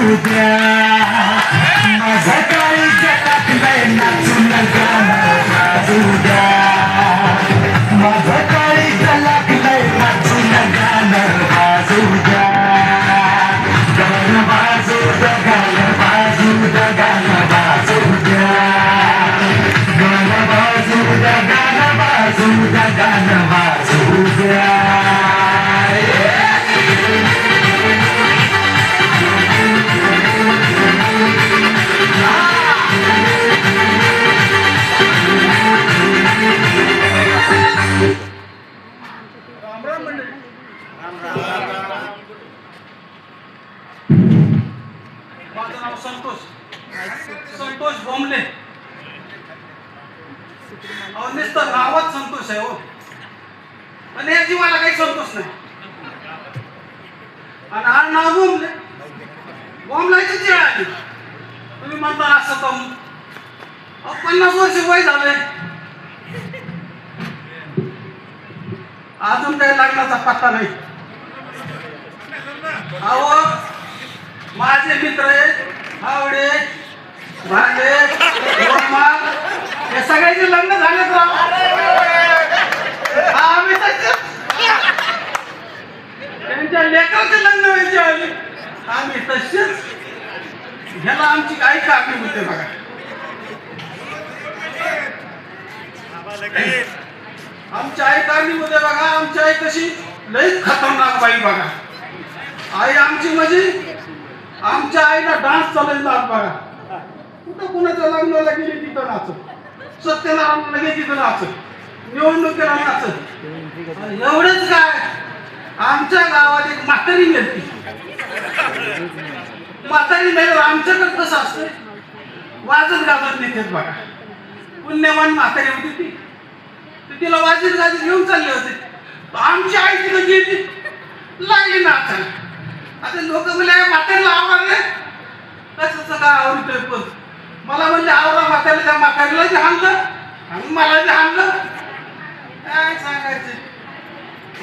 down. आणि हा नाव बोंबले बोंबलायची जीळ आली तुम्ही म्हणता असं कम अहो पन्नास वर्ष वय झालंय. अजून काही लग्नाचा पत्ता नाही. अहो माझे मित्र आहेत हावडे भांडे हे सगळ्याचे लग्न झालेत राव. हा, आम्ही. त्यांच्या लेकराचे लग्न व्हायचे आम्ही आम्ही तसेच ह्याला आमची काही कामी होते बघा. आमची आई काढली होते बघा. आमची आई कशी लई खतरनाक बाई बघा. आई आमची म्हणजे आमच्या आईला डान्स चालवतात बघा. कुठं कुणाच्या लग्नाला गेली तिथं नाचत सत्यनारायणला गेली तिथं नाचत निवडणुकीला नाचत आणि एवढंच काय? आमच्या गावात एक म्हातारी मिळते म्हातारी नाही आमच्याकडे कसं असतं? वाजत गाजत नेतात बघा. पुण्यवान म्हातारी होती ती. तर तिला वाजत गाजत घेऊन चालले होते. आमची आई तिथं गेली. लागली नाचायला. आता लोक म्हणले म्हातारीला आवडले कसं काय आवडतोय पण. मला म्हणजे आवडा म्हातारीला त्या म्हातारीला जे हाणलं आणि मला जे हाणलं. काय सांगायचं?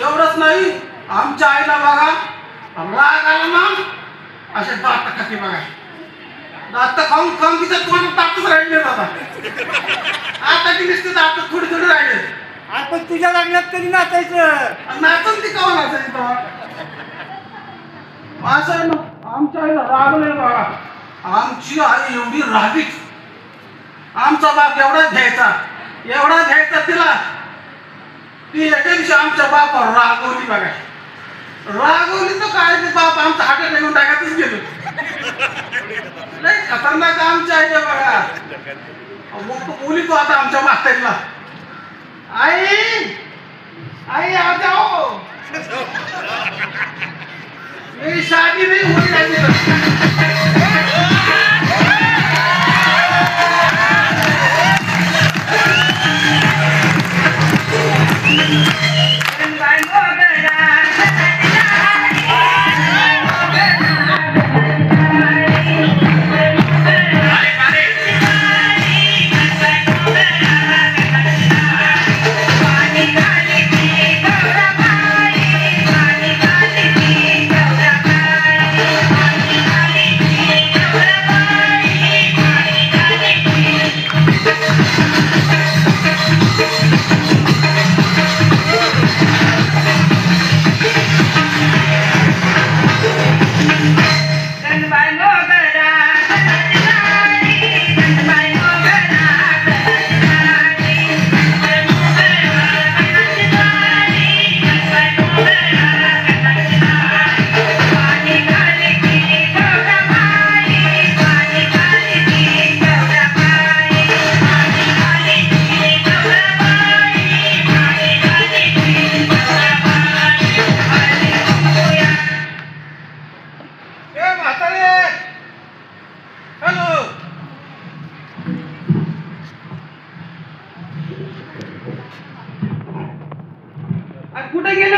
एवढंच नाही. आमच्या आईला बघा. राग आला ना असे दात खाते बघा. दात खाऊन खाऊन तिच्या तोंडात दातच राहिले आता आता ती नुसते दात थोडी थोडी राहिले. आपण तुझ्या लग्नात कधी नाचायचं? नाचून ती कवा नाचायची असं आहे ना आमच्या आईला राग नाही बघा आमची आई एवढी रागीच. आमचा बाप एवढा घ्यायचा. एवढा घ्यायचा तिला. ती एके दिवशी आमच्या बापावर रागवली बघा. रागवली तर काय ते बाप आमचा हातात घेऊन टाकातच गेलो. नाही खतरनाक आमच्या आई आहे बघा मग तो बोली तो आता आमच्या म्हातारीला. आई आई आ जाओ. मेरी शादी नहीं हुई जाती Thank you.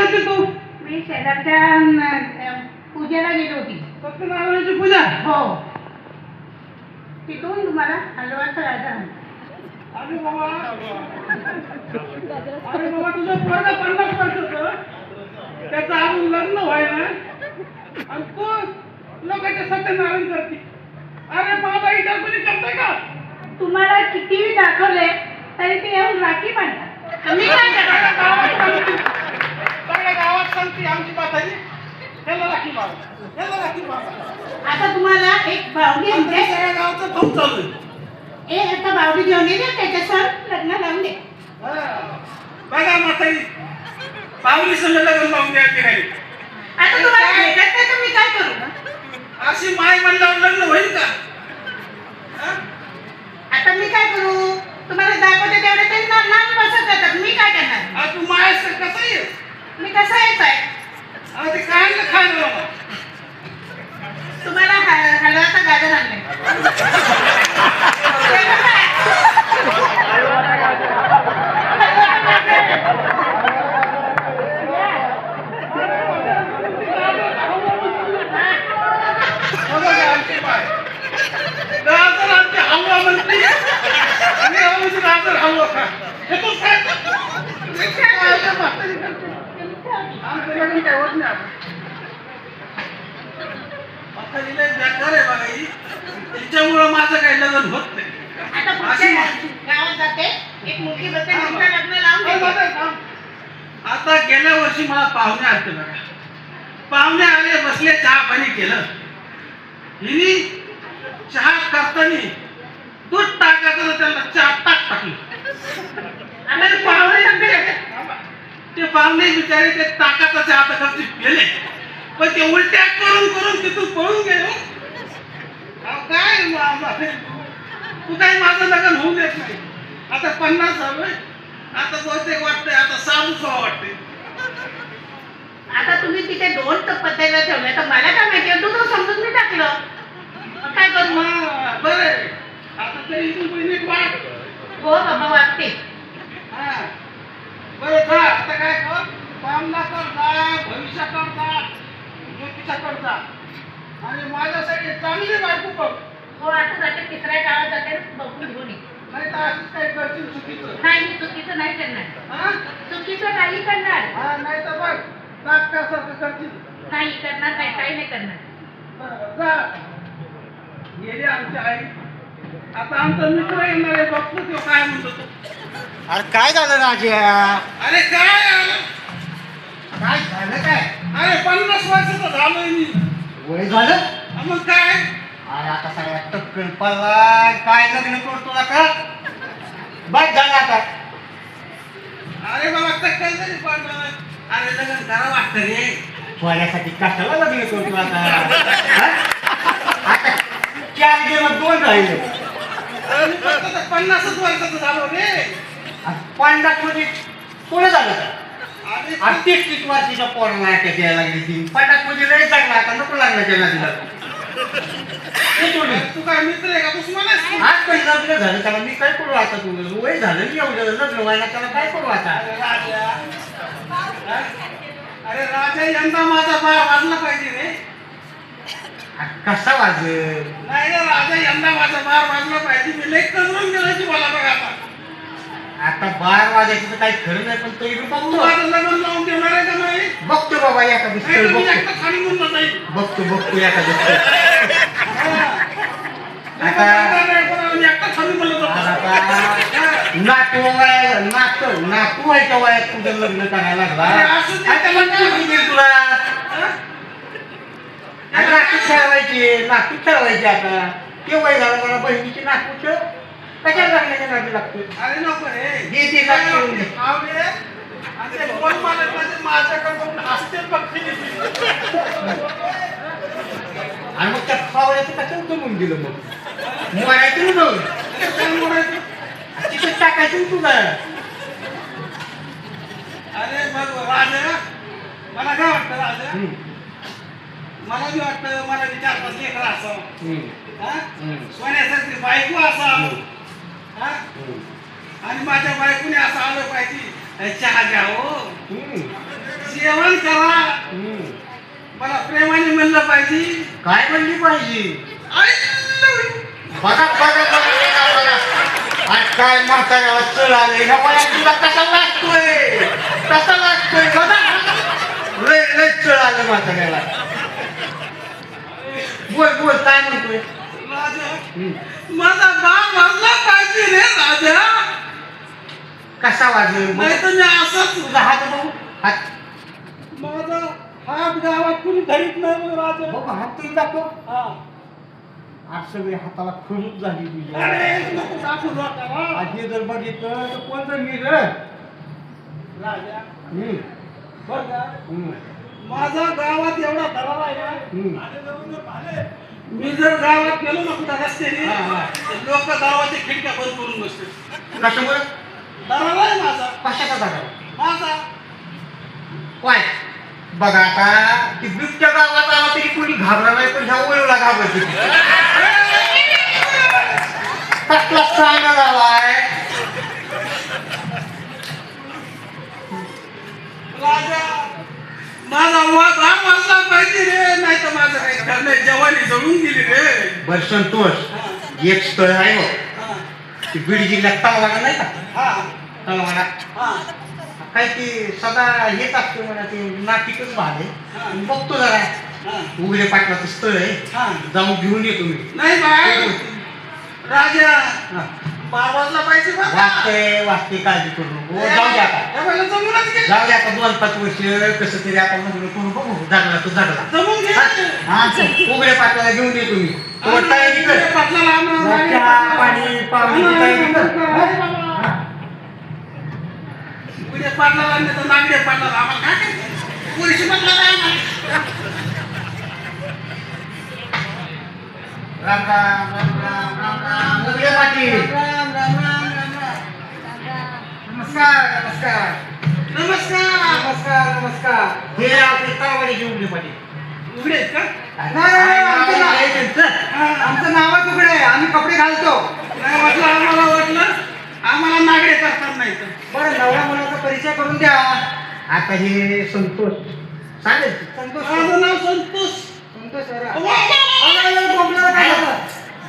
होते तू? मी शेजारच्या अं, पूजेला गेली होती. सत्यनारायणाची पूजा? हो. तिथून तुम्हाला हलवा करायचा अरे बाबा. अरे बाबा तुझं पोरगा पन्नास वर्षाचं त्याचं अजून लग्न व्हायला. आणि तू लोकांचे सत्यनारायण करते. अरे माझा विचार कोणी करताय का? तुम्हाला कितीही दाखवले तरी ते येऊन राखी बांधतात तर मी काय करणार? सांगते आमची म्हातारी ह्याला राखी बाबा ह्याला राखी बाबा आता तुम्हाला एक बावडी आणते. सगळ्या गावचं भाऊ चालू आहे. ए आता बावडी घेऊन ये ना त्याच्यासह लग्न लावून दे. हा. बघा म्हातारी. पावली संग लग्न लावून द्या की नाही आता तुम्हाला भेटत नाही तर मी काय करू अशी माय म्हणल्यावर लग्न होईल का? हा? आता मी काय करू? तुम्हाला दाखवते तेवढे ते ना नाच बसत येतात मी काय करणार? आ, तू माय कसं ये. मी कसं येत आहे? ते आणलं तुम्हाला हलवाचा गाजर आणलाय ते कसं आहे? बघा की आमची माय गाजर आमची हलवा म्हणते आणि आमची गाजर हलवा खा हे तू काय गाजर म्हातारी करते. आमचं लग्न काय होत नाही आता. म्हातारी लय बेकार आहे बघा ही तिच्यामुळं लग्न होत नाही. आता पुढच्या गावात जाते. एक मुलगी बसते नंतर लग्न लावून अरे देते. बाबा, थांब. आता गेल्या वर्षी मला पाहुणे आलते बघा. पाहुणे आले बसले चहा पाणी केलं. हिनी चहा करताना दूध टाकायचं तर त्यांना चहा टाक टाकलं. ते पाहुणे सगळे ते पाहुणे बिचारे ते टाकाचा चहा कधी गेले पण ते उलट्या करून करून तिथून पळून गेले. अहो, काय? मा- मा- तू काही माझं लग्न होऊ देत नाही. आता पन्नास झालोय. आता बहुतेक वाटतंय आता साधू सहा वाटते आता तुम्ही तिथे दोन पत्त्याला ठेवले तर मला काय माहिती तू तर समजून मी टाकलं. काय करू? मग हा, बरं. आता तरी पुढे नीट वाट. हो बाबा वागते हा. बरं जा. आता काय कर? कामला कर जा. भविष्य कर जा. ज्योतिषा कर जा. आणि माझ्यासाठी चांगली बायको बघ हो आता जाते तिसऱ्या गावात जाते बघून घेऊन ये नाही तर चुकीचं. नाही मी चुकीचं नाही करणार. हा? चुकीचं नाही करणार. हा नाही तर बघ नाटकासारखं करशील. नाही करणार नाही काही नाही करणार. बरं, जा. गेली आमची आई. आता आमचा मित्र येणार आहे बघतो तो काय म्हणतो तो. अरे काय झालं राजा? अरे काय आलं काय झालं काय? अरे पन्नास वर्षाचा झालोय मी. वय झालं? मग काय? अरे आता सगळ्या टक्कल पडला काय लग्न करतो तुला का? बस झालं आता. अरे बाबा टक्कल तरी पडलं. अरे लग्न करा वाटतं रे. सोन्यासाठी कशाला लग्न करतो आता? हा? आता चार दिवस दोन राहिले. पन्नासच वर्षाचं झालो रे. पन्नासमध्ये कोण झालं अरे तीस तीस वर्षाच्या पोराला यायला लागली ती. पन्नासमध्ये लय चांगला आता नको लागला त्याला तिला. ते काय मित्र आहे का? दुश्मन आहेस तू? आज लग्न झालं त्याला मी काय करू आता तुला? वय झालं की एवढं लग्न व्हायला त्याला काय करू आता? अरे राजा हा? अरे राजा यंदा माझा बाळ वाजला पाहिजे रे. आ, कसा वाजल? नाही रे राजा यंदा माझा बाळ वाजला पाहिजे. मी लई कमवून गेलो मला बघ आता. आता बार वाजायचं तर काही खरं नाही पण तरी बघतो. माझं लग्न लावून देणार आहे का नाही बघतो बाबा एका नाही मी बघतो. एकटा खाली म्हणून जाईल बघतो बघतो एका दिवशी आता मी एकटा खाली म्हणलं आता नातू वया नातू नातू व्हायच्या वयात तुझं लग्न करायला लागला. अरे असू दे. आता मग देईल तुला? नातू खेळवायची नातू खेळवायची आता. ते वय झालं मला बहिणीची नातूच. कशा लागण्याच्या नाती लागतो अरे नको रे. दे ते लागते. आवडे कोण म्हणजे माझ्याकडे बघून हसते बघते आणि मग त्या फावड्याचं कसं जमून गेलं मग? मोडायचं ना मग? तिथं टाकायचं तुला. अरे बघ राजा. मला काय वाटतं राजा? मला बी वाटतं मला बी चार पाच लेकरं असावं. हा? सोन्यासारखी बायको असावं. आणि माझ्या बायकोने असं आलं पाहिजे. चहा द्या हो. जेवण करा. मला प्रेमाने म्हणलं पाहिजे. काय म्हणली पाहिजे? बघा बघा बघा आज काय म्हाताऱ्यावर चढ आले ह्या वयात तुला कसा लागतोय? कसा लागतोय? बघा. लय लय चढ आलं म्हाताऱ्याला. बोल बोल काय म्हणतोय? माझा बाप वाजला रे राजा! कसा वाजवेल नाही तर मी असंच. तुझा हात बघू. माझा हात गावात कुणी धरीत नाही राजा. बघ हात तरी दाखव. हा. हाताला खरूप झाली तुझी. अरे जर बघितलं तर कोणतं मी रे राजा. माझा गावात एवढा दरार आहे मी जर गावात गेलो ना कुठं रस्त्याने. लोक दरवाजे खिडक्या बंद करून बसते कशामुळे दरारा आहे माझा. कशाचा दादा? माझा. काय? बघा आता ती बिबट्या गावात आला तरी कोणी घाबरा नाही पण ह्या वळूला घाबरते कसला चांगला झालाय राजा. माझा हा वाजला पाहिजे रे नाही तर माझं काही खरं नाही. जवानी जळून गेली रे. बर संतोष एक स्थळ आहे हा, ती बीड जिल्ह्यात तळवाडा नाही का? हा, तळवाडा. हा. काय ते सदा हेच असते म्हणा ते नाटिकच भाग आहे बघतो जरा. हा, उघडे पाटलाचं स्थळ आहे. हा. जाऊन घेऊन येतो मी. नाही बाय राजा. हा. वाजला पाहिजे बा. वाचते वाचते काळजी करू नको हो, जाऊ दे आता या बाईला जमूनच घे. जाऊ दे आता दोन पाच वर्ष कसं तरी आपण म्हणजे करू बघू जगला तो जगला जमून घे. हा चल, उघडे पाटलाला घेऊन येतो मी तो तयारी कर पाटलाला आणा, गाडी चहा. पाणी, पाहुण्याची तयारी कर. बाबा. उद्या पाटलाला आणलं तर नागडे पाटलाला आम्हाला काय करायचं? पोलिशी पाटलाला आणा. राम राम राम राम राम राम उघडे पाटील नमस्कार नमस्कार. नमस्कार. नमस्कार नमस्कार. हे आपले तळवाडीचे उघडे पाटील उघडे आहेत का? नाही, आमचं नाव आहे त्यांचं. आमचं नावच उघडे आहे. आम्ही कपडे घालतो. नाही वाटलं आम्हाला वाटलं आम्हाला नागडे करतात नाही तर. बरं नवरा मुलाचा परिचय करून द्या. आता हे संतोष. चालेल संतोष माझं नाव संतोष. संतोष झालं?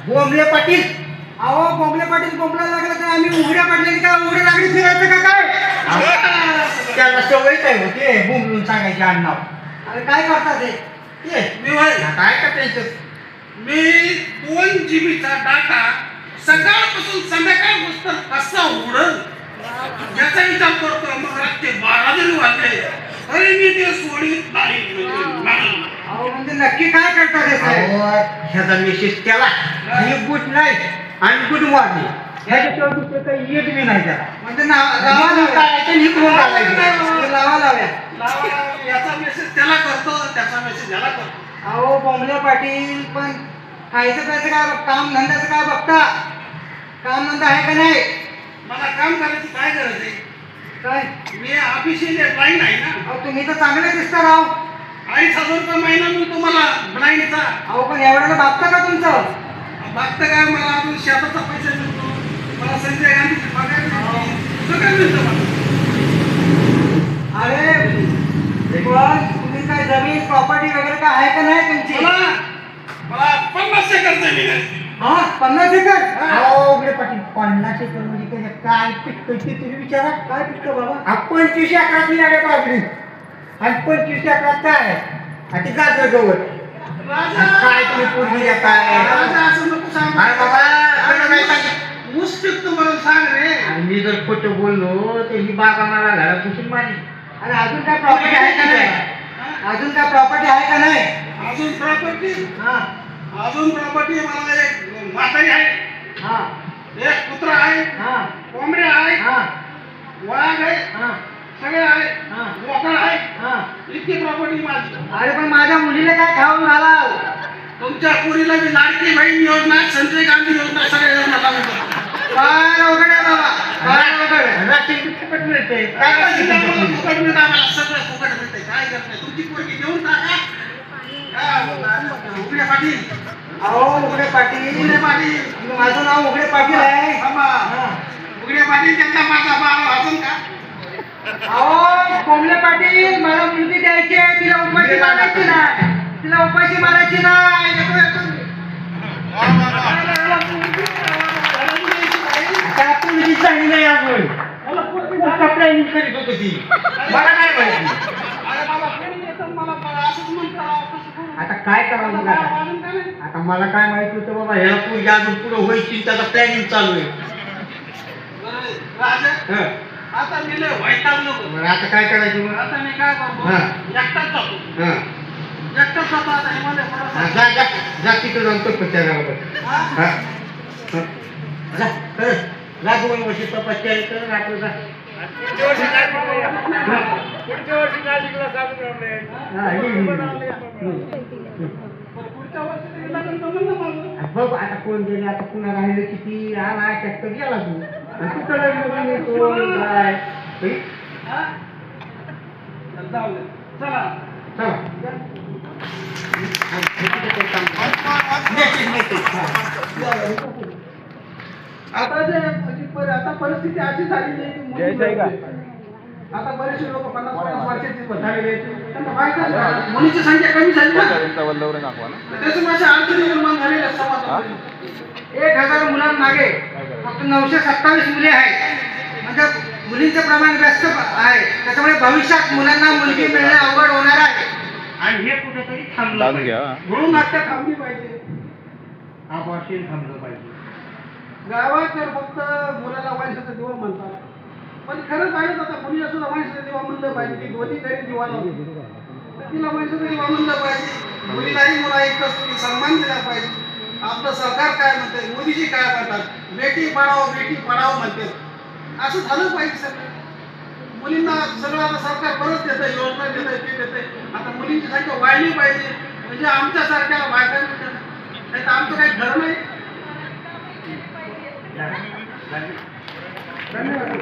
बोंबले पाटील. अहो बोंबले पाटील बोंबलायला लागलं तर आम्ही उघड्या पाटल्याने काय उघड्या लागली फिरायचं का काय? त्याला सवय काय होते बोंबलून सांगायचे आडनाव. अरे काय करतात ते ये मी होय. काय का त्यांचं मी दोन जीबीचा डाटा सकाळपासून संध्याकाळपासून कसा उडल याचा विचार करतो मग रात्री बारा जरी वाजले तरी मी ते सोडित नाही. नाही. अहो म्हणजे नक्की काय करतात हे साहेब? अहो, ह्याचा मेसेज त्याला. आणि गुड नाईट आणि गुड मॉर्निंग ह्याच्याशिवाय दुसरं काही येत बी नाही त्याला. म्हणजे लावा लाव्या काढायचं आणि इकडून काढायचं. हे लावा लाव्या लावा, याचा मेसेज त्याला करतो त्याचा मेसेज याला करतो. अहो बोंबले पाटील पण खायचं प्यायचं काय काम धंद्याचं काय बघता? काम धंदा आहे का नाही? मला काम करायची काय गरज आहे? काय? मी ऑफिशियल ब्लाइंड आहे ना. अहो तुम्ही तर चांगले दिसता राव. अडीच हजार रुपये महिना मिळतो मला ब्लाइंडचा अहो पण एवढ्याला भागतं का तुमचं? बघतं काय मला अजून शेताचा पैसा मिळतो? मला संजय गांधीची पगार मिळते सगळं मिळतं मला? अरे तुम्ही काय जमीन प्रॉपर्टी वगैरे काय आहे का नाही तुमची? मला मला पन्नास एकर जमीन आहे. हा पन्नास एकर? अहो, उघडे पाटील पन्नास एकर म्हणजे त्याच्यात काय पिकतं ते तुम्ही विचारा काय पिकतं बाबा? हा पंचवीस एकरात मिळाले बाबडी आणि पंचवीस एकरात काय? आणि ते गाजर गवत राजा काय तुम्ही पूर्वी देताय राजा असं नको सांग अरे बाबा खरं नाही सांगितलं. ऊस पिकतो म्हणून सांग रे. आणि मी जर खोटं बोललो तर ही बाबा मला घरात घुसून मारी अरे अजून काय प्रॉपर्टी आहे का नाही? हा? अजून काय प्रॉपर्टी आहे का नाही? अजून प्रॉपर्टी हा. अजून प्रॉपर्टी मला एक म्हातारी आहे. हा. एक कुत्रा आहे. हा. कोंबडे आहे. हा. वाघ आहे. हा. सगळे आहे. हा. बोकड आहे. हा. इतकी प्रॉपर्टी माझी. अरे पण माझ्या मुलीला काय खाऊन घालाल? तुमच्या पुरीला मी लाडकी बहीण योजना संजय गांधी योजना सगळ्या योजना लागू करतो. काय अवघड आहे बाबा काय अवघड आहे. रात्री फुकट मिळते. काय? फुकट मिळतं आम्हाला सगळं फुकट मिळतंय. काय करताय तुमची पोरगी देऊन टाका उघडे पाटील. अहो उघडे पाटील. उघडे पाटील. माझं नाव उघडे पाटील आहे. हा. उघडे पाटील त्यांचा माझा बाळ अजून का? अहो कोंबले पाटील मला मुलगी द्यायची आहे तिला उपाशी मारायची नाही. तिला उपाशी मारायची नाही चांगली नाही नुसतं planning करीत होती ती मला काय माहिती? आता काय करावं मग आता नाही? मला काय माहिती होतं बाबा ह्याला पोरगी अजून पुढे व्हायची त्याचा प्लॅनिंग चालू आहे हं. आता मी लय वैतागलो बघ. मग आता काय करायचं मग आता मी काय करतो हा. एकटाच जातो हा जा जा जा तिकडे जाऊन गावात जा कर जा दोन वर्षी तपस्या कर आपलं जा पुढच्या वर्षी बघ आता कोण गेले आता पुन्हा राहिलं किती आला ट्रॅक्टर गेला तू तू कडे बघून येतो काय चला. चला. आता जे म्हणजे पर- आता परिस्थिती अशी झालेली आहे आता बरेचसे लोक पन्नास पन्नास वर्षाचे झालेले. त्यांना बायकाच. मुलीची संख्या कमी झाली ना. त्याच्यामुळे अशा अडचणी निर्माण झालेल्या एक हजार मुलांमागे फक्त नऊशे सत्तावीस मुले आहेत. म्हणजे मुलींचं प्रमाण जास्त आहे. त्याच्यामुळे भविष्यात मुलांना मुलगी मिळणे अवघड होणार आहे. आणि हे कुठेतरी थांबलं पाहिजे. म्हणून हत्या थांबली पाहिजे. Abortion थांबलं पाहिजे. गावात तर फक्त मुलाला वंशाचा दिवा म्हणतात पण खरं पाहिजे आता मुलीला सुद्धा वंशाचा दिवा म्हणलं पाहिजे ती दोन्ही तरी दिवा लावते. तर तिला वंशाचा दिवा म्हणलं पाहिजे मुलीलाही मुला एक सन्मान दिला पाहिजे. आपलं सरकार काय म्हणते मोदीजी काय म्हणतात बेटी पढाओ बेटी पढाओ म्हणते असं झालं पाहिजे सगळं. मुलींना सगळं आता सरकार परत आहे योजना देतं ते देतं आता मुलींची संख्या वाढली पाहिजे. म्हणजे आमच्यासारख्या बायका नाही तर आमचं काही खरं नाही धन्यवाद.